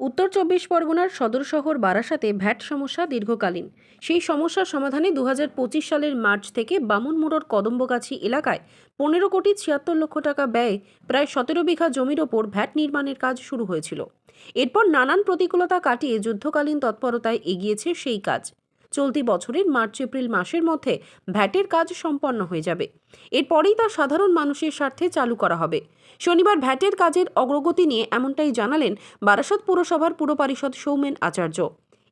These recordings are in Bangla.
উত্তর চব্বিশ পরগনার সদর শহর বারাসাতে ভ্যাট সমস্যা দীর্ঘকালীন। সেই সমস্যার সমাধানে দু হাজার পঁচিশ সালের মার্চ থেকে বামুনমোড়র কদম্বগাছি এলাকায় পনেরো কোটি ছিয়াত্তর লক্ষ টাকা ব্যয়ে প্রায় সতেরো বিঘা জমির ওপর ভ্যাট নির্মাণের কাজ শুরু হয়েছিল। এরপর নানান প্রতিকূলতা কাটিয়ে যুদ্ধকালীন তৎপরতায় এগিয়েছে সেই কাজ। চলতি বছরের মার্চ এপ্রিল মাসের মধ্যে ভ্যাটের কাজ সম্পন্ন হয়ে যাবে। এরপরেই তা সাধারণ মানুষের স্বার্থে চালু করা হবে। শনিবার ভ্যাটের কাজের অগ্রগতি নিয়ে এমনটাই জানালেন বারাসত পুরসভার পুর পরিষদ সৌমেন আচার্য।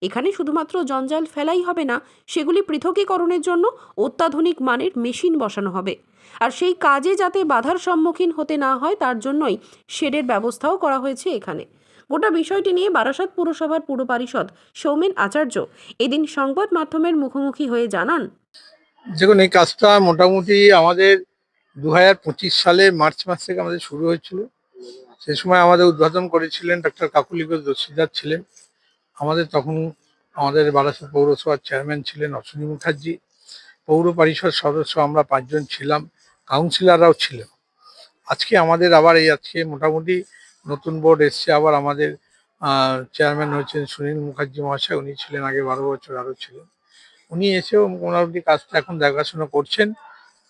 এখানে শুধুমাত্র জঞ্জাল ফেলাই হবে না, সেগুলি পৃথকীকরণের জন্য অত্যাধুনিক মানের মেশিন বসানো হবে। আর সেই কাজে যাতে বাধার সম্মুখীন হতে না হয়, তার জন্যই শেডের ব্যবস্থাও করা হয়েছে এখানে। গোটা বিষয়টি নিয়ে বারাসত পুরসভার পুর পরিষদ সৌমেন আচার্য এদিন সংবাদ মাধ্যমের মুখোমুখি হয়ে জানান, দেখুন, এই কাজটা মোটামুটি আমাদের দু হাজার পঁচিশ সালে মার্চ মাস থেকে আমাদের শুরু হয়েছিল। সে সময় আমাদের উদ্বোধন করেছিলেন ডক্টর কাকুলি ঘোষ দস্তিদার ছিলেন। আমাদের তখন আমাদের বারাসাত পৌরসভার চেয়ারম্যান ছিলেন অশ্বিনী মুখার্জি। পৌর পরিষদ সদস্য আমরা পাঁচজন ছিলাম, কাউন্সিলররাও ছিল আজকে আমাদের আবার এই আজকে মোটামুটি নতুন বোর্ড এসছে, আবার আমাদের চেয়ারম্যান হচ্ছেন সুনীল মুখার্জি মহাশয়, উনি ছিলেন আগে বারো বছর আরও ছিলেন। উনি এসেও মোটামুটি কাজটা এখন দেখাশোনা করছেন।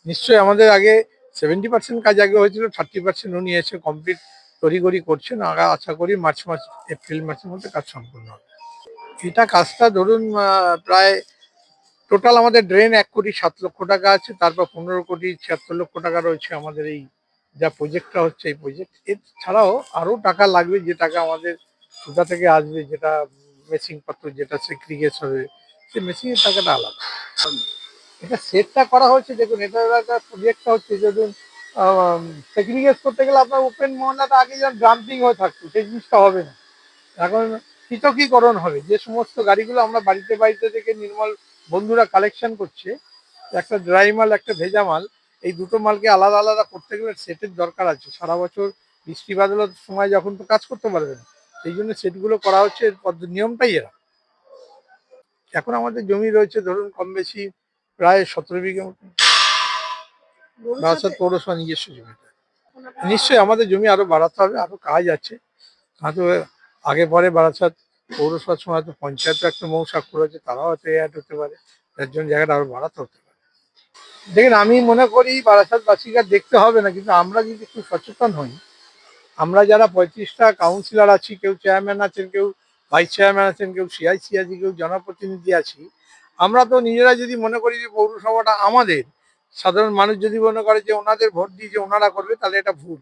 নিশ্চয়ই আমাদের আগে সেভেন্টি পার্সেন্ট কাজ আগে হয়েছিল থার্টি পার্সেন্ট উনি এসে কমপ্লিট তড়িঘড়ি করছেন। আগা, আশা করি মার্চ মাস, এপ্রিল মাসের মধ্যে কাজ সম্পূর্ণ হবে। এটা কাজটা ধরুন প্রায় টোটাল আমাদের ড্রেন এক কোটি সাত লক্ষ টাকা আছে, তারপর পনেরো কোটি ছিয়াত্তর লক্ষ টাকা রয়েছে আমাদের এই যা প্রজেক্টটা হচ্ছে এই প্রজেক্ট এছাড়াও আরও টাকা লাগবে যে টাকা আমাদের কোথা থেকে আসবে, যেটা মেশিন পত্র, যেটা সেক্রিগেস হবে সে মেশিনের টাকাটা আলাদা। এটা সেটটা করা হয়েছে, দেখুন, এটা একটা প্রজেক্টটা হচ্ছে দেখুন সেগ্রিগেট করতে গেলে আপনার ওপেন মহলাটা আগে যেমন ড্রাম্পিং হয়ে থাকতো, সেই জিনিসটা হবে না। এখন পৃথকীকরণ হবে, যে সমস্ত গাড়িগুলো আমরা বাড়িতে বাড়িতে থেকে নির্মল বন্ধুরা কালেকশন করছে, একটা ড্রাই মাল, একটা ভেজা মাল এই দুটো মালকে আলাদা আলাদা করতে গেলে সেটের দরকার আছে। সারা বছর বৃষ্টি বাদলের সময় যখন তো কাজ করতে পারবে না সেই জন্য সেটগুলো করা হচ্ছে নিয়মটাই এরা। এখন আমাদের জমি রয়েছে ধরুন কম বেশি প্রায় সতেরো বিঘা মতো। বারাসাত পৌরসভা নিজস্ব জমিটা নিশ্চয়ই আমাদের জমি আরও বাড়াতে হবে আরও কাজ আছে। হয়তো আগে পরে বারাসাত পৌরসভার সময় হয়তো পঞ্চায়েত একটা মৌসাক্ষর আছে তারাও হয়তো অ্যাড হতে পারে। তার জন্য জায়গাটা আরও বাড়াতে হতে পারে। দেখেন, আমি মনে করি বারাসাতবাসীকে দেখতে হবে না, কিন্তু আমরা যদি একটু সচেতন হই, আমরা যারা পঁয়ত্রিশটা কাউন্সিলর আছি, কেউ চেয়ারম্যান আছেন, কেউ ভাইস চেয়ারম্যান আছেন, কেউ সিআইসি আছে, কেউ জনপ্রতিনিধি আছি, আমরা তো নিজেরা যদি মনে করি যে পৌরসভাটা আমাদের, সাধারণ মানুষ যদি মনে করে যে ওনাদের ভোট দিয়ে যে ওনারা করবে, তাহলে এটা ভুল।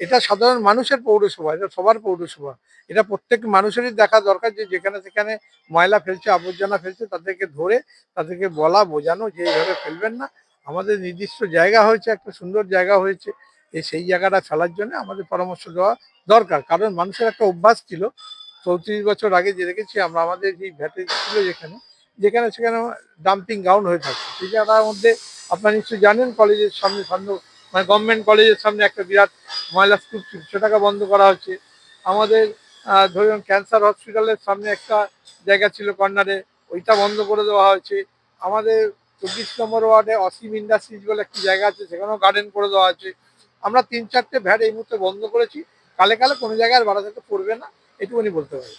এটা সাধারণ মানুষের পৌরসভা, এটা সবার পৌরসভা। এটা প্রত্যেক মানুষেরই দেখা দরকার যে যেখানে সেখানে ময়লা ফেলছে, আবর্জনা ফেলছে, তাদেরকে ধরে, তাদেরকে বলা, বোঝানো, যে এইভাবে ফেলবেন না। আমাদের নির্দিষ্ট জায়গা হয়েছে, একটা সুন্দর জায়গা হয়েছে এই সেই জায়গাটা ফেলার জন্য আমাদের পরামর্শ দেওয়া দরকার। কারণ মানুষের একটা অভ্যাস ছিল, চৌত্রিশ বছর আগে যে দেখেছি আমরা, আমাদের যে ভ্যাটে ছিল যেখানে যেখানে সেখানে ডাম্পিং গ্রাউন্ড হয়ে থাকে। সেই জায়গাটার মধ্যে আপনারা নিশ্চয়ই জানেন, কলেজের সামনে সামনে মানে গভর্নমেন্ট কলেজের সামনে একটা বিরাট ময়লা স্তূপ সেটাকে বন্ধ করা হচ্ছে। আমাদের ধরুন ক্যান্সার হসপিটালের সামনে একটা জায়গা ছিল কর্নারে ওইটা বন্ধ করে দেওয়া হয়েছে। আমাদের চব্বিশ নম্বর ওয়ার্ডে অসীম ইন্ডাস্ট্রিজ বলে একটি জায়গা আছে, সেখানেও গার্ডেন করে দেওয়া আছে। আমরা তিন চারটে ভ্যাট এই মুহূর্তে বন্ধ করেছি। কালে কালে কোনো জায়গায় আর বাড়াতে পড়বে না, এটুকুনি বলতে পারি।